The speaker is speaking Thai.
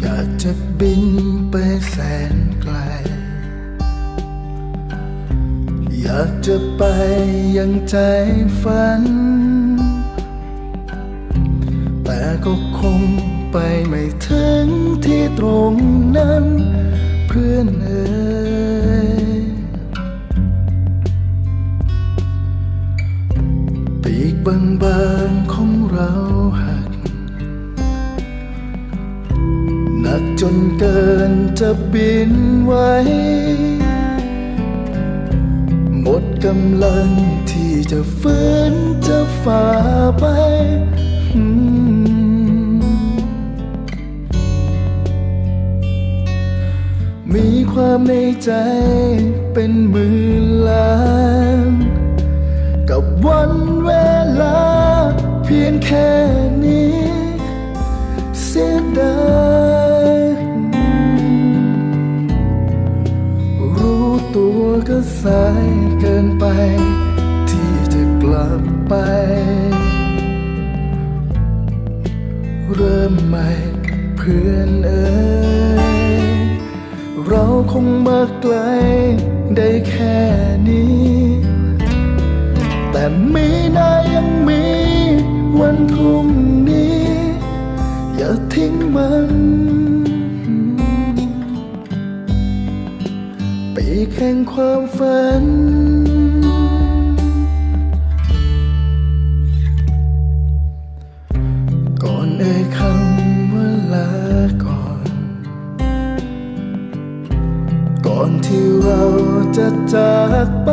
อยากจะบินไปแสนไกล อยากจะไปยังใจฝัน แต่ก็คงไปไม่ถึงที่ตรงนั้น เพื่อนเอ๋ยปีกบางๆของเราหา จนเกินจะบินไหวหมดกำลังที่จะฝืนจะฝ่าไปมมีความในใจเป็นหมื่นล้าน กับวันเวลาเพียงแค่ายเกินไป ที่จะกลับไป เริ่มใหม่เพื่อนเอ๋ยเราคงมาไกลได้แค่นี้ แต่มีนายังมีวันพรุ่งนี้ อย่าทิ้งมัน แห่งความฝัน ก่อนเอ่ยคำว่าลาก่อน ก่อนที่เราจะจากไป